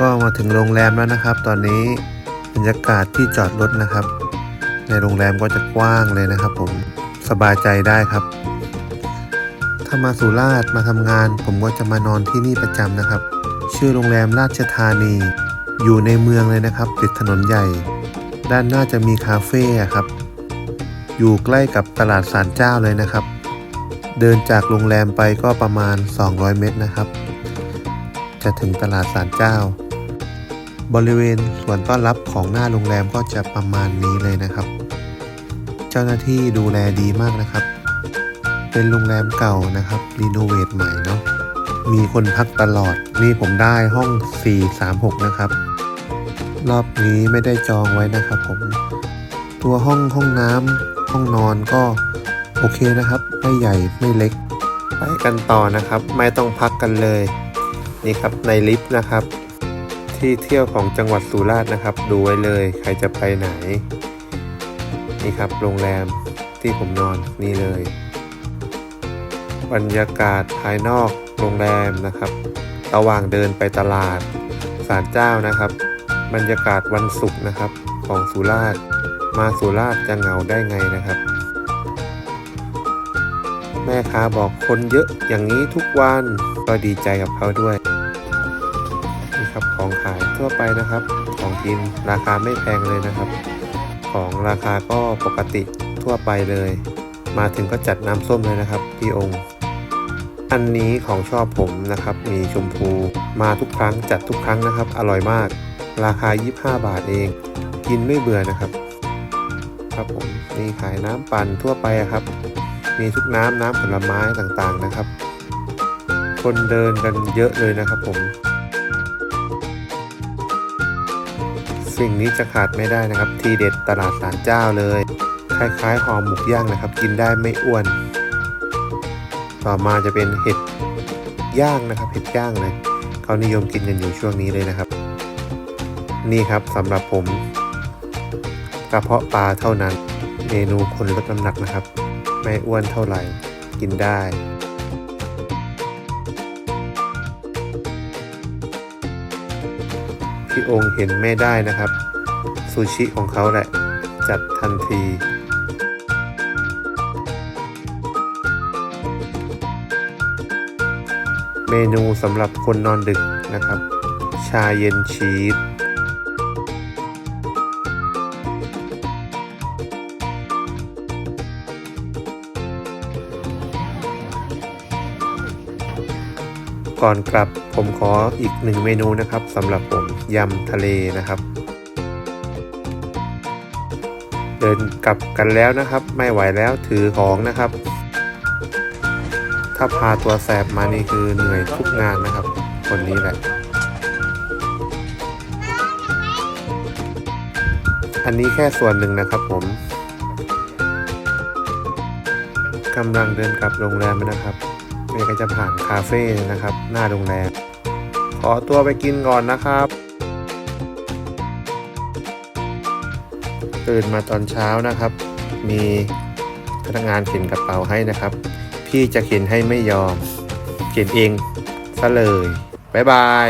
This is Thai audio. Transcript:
ก็มาถึงโรงแรมแล้วนะครับ ตอนนี้บรรยากาศที่จอดรถนะครับ ในโรงแรมก็จะกว้างเลยนะครับ ผมสบายใจได้ครับ ถ้ามาสุราษฎร์มาทำงาน ผมก็จะมานอนที่นี่ประจำนะครับ ชื่อโรงแรมราชธานี อยู่ในเมืองเลยนะครับ ติดถนนใหญ่ ด้านหน้าจะมีคาเฟ่ครับ อยู่ใกล้กับตลาดสารเจ้าเลยนะครับ เดินจากโรงแรมไปก็ประมาณ 200 เมตรนะครับ จะถึงตลาดสารเจ้า บริเวณส่วนต้อนรับของหน้าโรงแรมก็จะประมาณนี้เลยนะครับ เจ้าหน้าที่ดูแลดีมากนะครับ เป็นโรงแรมเก่านะครับรีโนเวทใหม่เนาะมีคนพักตลอดนี่ผมได้ห้อง 436 นะครับ รอบนี้ไม่ได้จองไว้นะครับผม ตัวห้องห้องน้ำห้องนอนก็โอเคนะครับ ไม่ใหญ่ไม่เล็ก ไปกันต่อนะครับ ไม่ต้องพักกันเลย นี่ครับในลิฟต์นะครับ ที่เที่ยวของจังหวัดสุราษฎร์นะครับ ดูไว้เลยใครจะไปไหน นี่ครับโรงแรมที่ผมนอนนี่เลย บรรยากาศภายนอกโรงแรมนะครับระหว่างเดินไปตลาดศาลเจ้านะครับ บรรยากาศวันศุกร์นะครับของสุราษฎร์มาสุราษฎร์จะเหงาได้ไงนะครับ แม่ค้าบอกคนเยอะอย่างนี้ทุกวันก็ดีใจกับเขาด้วย ครับ ของขายทั่วไปนะครับ ของกินราคาไม่แพงเลยนะครับ ของราคาก็ปกติทั่วไปเลย มาถึงก็จัดน้ำส้มเลยนะครับพี่องค์ อันนี้ของชอบผมนะครับ มีชมพูมาทุกครั้งจัดทุกครั้งนะครับ อร่อยมาก ราคา 25 บาทเอง กินไม่เบื่อนะครับ ครับผมนี่ขายน้ำปั่นทั่วไปครับ มีทุกน้ำน้ำผลไม้ต่างๆนะครับ คนเดินกันเยอะเลยนะครับผม สิ่งนี้จะขาดไม่ได้นะครับ ทีเด็ดตลาดสารเจ้าเลย คล้ายๆห่อหมกย่างนะครับ กินได้ไม่อ้วน ต่อมาจะเป็นเห็ดย่างนะครับ เห็ดย่างเลยเขานิยมกินกันอยู่ช่วงนี้เลยนะครับ นี่ครับสำหรับผมกระเพาะปลาเท่านั้น เมนูคนลดน้ำหนักนะครับ ไม่อ้วนเท่าไหร่ กินได้ พี่องค์เห็นไม่ได้นะครับ ซูชิของเขาแหละ จัดทันทีเมนูสำหรับคนนอนดึกนะครับ ชาเย็นชีส ก่อนกลับผมขออีกหนึ่งเมนูนะครับสำหรับผมยำทะเลนะครับ เดินกลับกันแล้วนะครับ ไม่ไหวแล้วถือของนะครับ ถ้าพาตัวแสบมานี่คือเหนื่อยทุกงานนะครับ คนนี้แหละ อันนี้แค่ส่วนหนึ่งนะครับผมกำลังเดินกลับโรงแรมนะครับ เมย์ก็จะผ่านคาเฟ่นะครับ หน้าโรงแรม ขอตัวไปกินก่อนนะครับ ตื่นมาตอนเช้านะครับ มีพนักงานเข็นกระเป๋าให้นะครับ พี่จะเข็นให้ไม่ยอม เข็นเองซะเลย บ๊ายบาย